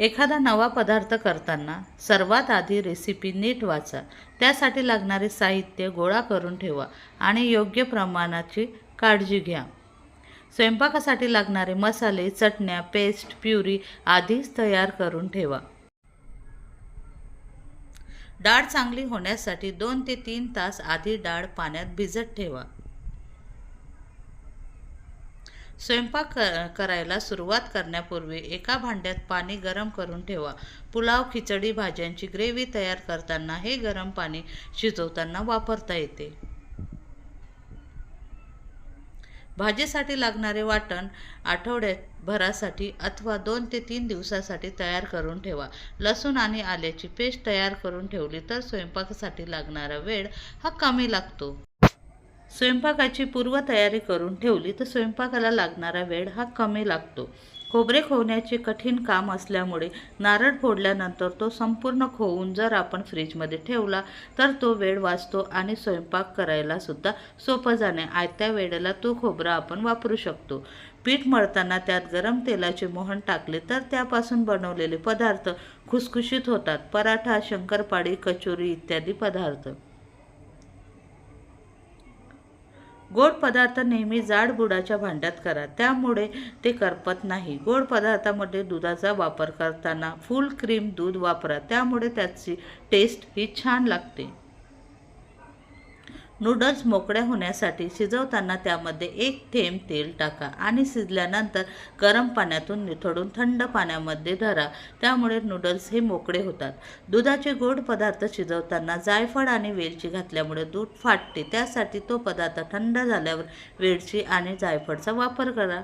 एखादा नवा पदार्थ करताना सर्वात आधी रेसिपी नीट वाचा. त्यासाठी लागणारे साहित्य गोळा करून ठेवा आणि योग्य प्रमाणाची काळजी घ्या. स्वयंपाकासाठी लागणारे मसाले चटण्या पेस्ट प्युरी आधीच तयार करून ठेवा. डाळ चांगली होण्यासाठी दोन ते तीन तास आधी डाळ पाण्यात भिजत ठेवा. स्वयंपाक क करायला सुरुवात करण्यापूर्वी एका भांड्यात पाणी गरम करून ठेवा. पुलाव खिचडी भाज्यांची ग्रेव्ही तयार करताना हे गरम पाणी शिजवताना वापरता येते. भाजीसाठी लागणारे वाटण आठवड्यात भरासाठी अथवा दोन ते तीन दिवसासाठी तयार करून ठेवा. लसूण आणि आल्याची पेस्ट तयार करून ठेवली तर स्वयंपाकासाठी लागणारा वेळ हा कमी लागतो. स्वयंपाकाची पूर्वतयारी करून ठेवली तर स्वयंपाकाला लागणारा वेळ हा कमी लागतो. खोबरे खोवण्याचे कठीण काम असल्यामुळे नारळ फोडल्यानंतर तो संपूर्ण खोवून जर आपण फ्रीजमध्ये ठेवला तर तो वेळ वाचतो आणि स्वयंपाक करायलासुद्धा सोपं जाणे. आयत्या वेळेला तो खोबरा आपण वापरू शकतो. पीठ मळताना त्यात गरम तेलाचे मोहन टाकले तर त्यापासून बनवलेले पदार्थ खुसखुशीत होतात. पराठा शंकरपाळी कचोरी इत्यादी पदार्थ. गोड पदार्थ नेहमी जाड बुडाच्या भांड्यात करा. त्यामुळे ते करपत नाही. गोड पदार्थामध्ये दुधाचा वापर करताना फुल क्रीम दूध वापरा. त्यामुळे त्याची टेस्ट ही छान लागते. नूडल्स मोकळ्या होण्यासाठी शिजवताना त्यामध्ये एक थेंब तेल टाका आणि शिजल्यानंतर गरम पाण्यातून निथळून थंड पाण्यामध्ये धरा. त्यामुळे नूडल्स हे मोकळे होतात. दुधाचे गोड पदार्थ शिजवताना जायफळ आणि वेलची घातल्यामुळे दूध फाटते. त्यासाठी तो पदार्थ थंड झाल्यावर वेलची आणि जायफळचा वापर करा.